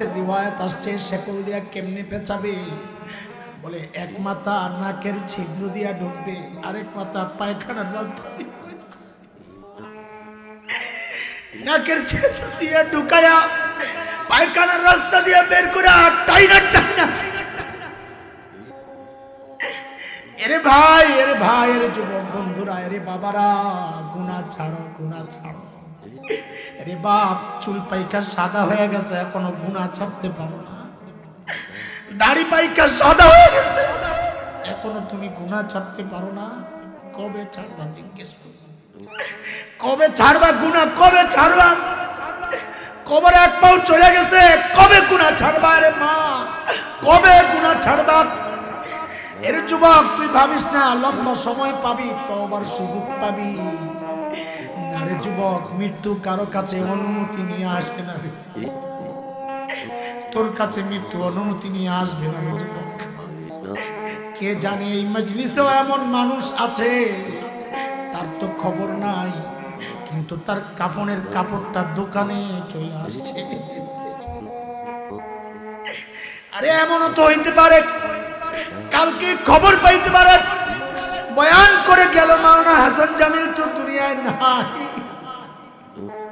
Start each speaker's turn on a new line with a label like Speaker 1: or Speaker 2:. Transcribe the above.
Speaker 1: রিওয়ায়াত আসছে শেকল দিয়া কেমনে পেঁচাবে? বলে, এক মাথা নাকের ছিদ্র দিয়া ঢুকবে, আরেক মাথা পায়খানার রাস্তা দিয়ে নাকের ছিদ্র দিয়ে ঢুকায়া পায়খানার রাস্তা দিয়ে বের করে আর টাইনা টাইনা এরে ভাই এরে ভাই, এরে যুবক বন্ধুরা, এরে বাবারা গুনা ছাড়ো গুনা ছাড়ো। আরে বাপ, চুল পাইকা সাদা হয়ে গেছে, এখনও গুণা ছাড়তে পারো দাড়ি পাইকা সাদা হয়ে গেছে। এখনও তুমি গুণা ছাড়তে পারো না। কবে ছাড়বা, জিজ্ঞেস কবে ছাড়বা গুণা কবে ছাড়বা? কবর এক পাউ চলে গেছে, কবে গুণা ছাড়বা রে মা? কবে গুণা ছাড়বা? এর যুবক, তুই ভাবিস না, লম্বা সময় পাবি তবার সুযোগ পাবি। রে যুবক, মৃত্যু কারও কাছে অনুমতি নিয়ে আসবে না তোর কাছে মৃত্যু অনুমতি নিয়ে আসবে না যুবক। কে জানে এই মজলিসেও এমন মানুষ আছে? তার তো খবর নাই, কিন্তু তার কাফনের কাপড়টা দোকানে চলে আসছে। আরে এমনও তো হইতে পারে, কালকে খবর পাইতে পারে, বয়ান করে গেল মাওনা হাসান জামিল তো দুনিয়ায় নাই।